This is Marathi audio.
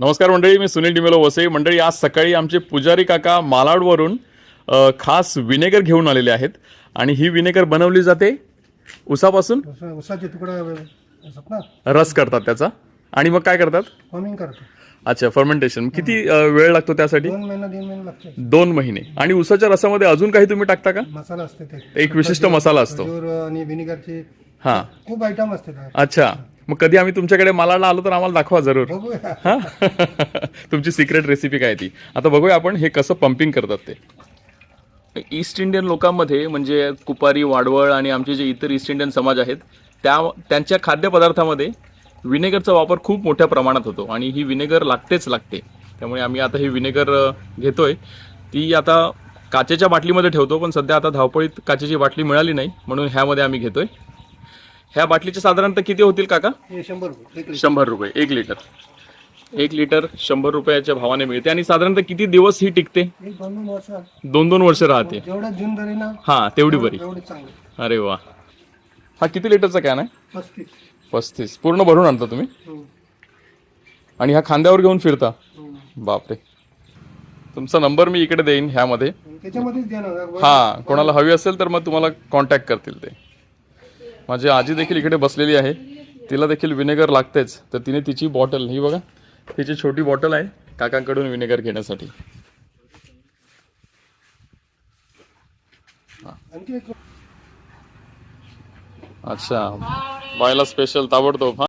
नमस्कार मंडळी मी सुनील डिमेलो वसई. मंडळी आज सकाळी आमचे पुजारी काका मालाडवरून खास विनेगर घेऊन आलेले आहेत आणि ही विनेगर बनवली जाते उसापासून? उसाचे तुकडे रस करतात त्याचा. आणि मग काय करतात? फॉर्मिंग अच्छा फर्मेंटेशन किती वेळ लागतो त्यासाठी? दोन महिना तीन महिने लागते दोन महिने. आणि उसाच्या रसामध्ये अजून काही तुम्ही टाकता का? मसाला असते ते. एक विशिष्ट मसाला असतो. आणि विनेगरचे हां. खूप आयटम असते. अच्छा. मग कधी आम्ही तुमच्याकडे मालाडला आलो तर आम्हाला दाखवा जरूर. हा? तुमची सिक्रेट रेसिपी काय ती? आता बघूया आपण हे कसं पंपिंग करतात ते. ईस्ट इंडियन लोकांमध्ये म्हणजे कुपारी वाडवळ आणि आमचे जे इतर ईस्ट इंडियन समाज आहेत त्या त्यांच्या खाद्यपदार्थामध्ये विनेगरचा वापर खूप मोठ्या प्रमाणात होतो आणि ही विनेगर लागतेच लागते. त्यामुळे आम्ही आता ही विनेगर घेतोय. ती आता काचेच्या बाटलीमध्ये ठेवतो पण सध्या आता धावपळीत काचेची बाटली मिळाली नाही म्हणून ह्यामध्ये आम्ही घेतोय. ह्या बाटलीचे साधारणतः किती होतील काका? हे शंभर रुपये एक लिटर. शंभर रुपये एक लिटर. एक लिटर शंभर रुपयाच्या भावाने मिळते. आणि साधारणतः किती दिवस ही टिकते? एक दोन दोन वर्ष. दोन दोन वर्ष राहते. जेवढं जून धरी ना हा तेवढी बरी. तेवढे चांगले. अरे वा. हा किती लिटरचा कॅन आहे? पस्तीस. पस्तीस. पूर्ण भरून आणता तुम्ही? हम्म. आणि हा खांद्यावर घेऊन फिरता? हम्म. बापरे. तुमचा नंबर मी इकडे देईन ह्यामध्ये. त्याच्यामध्येच हा कोणाला हवी असेल तर मग तुम्हाला कॉन्टॅक्ट करतील ते. माझी आजी देखील इकडे बसलेली आहे. तिला देखील विनेगर लागतेच. तर तिने तिची बॉटल ही बघा तिची छोटी बॉटल आहे काकांकडून विनेगर घेण्यासाठी. अच्छा. बायला स्पेशल ताबडतोब हा.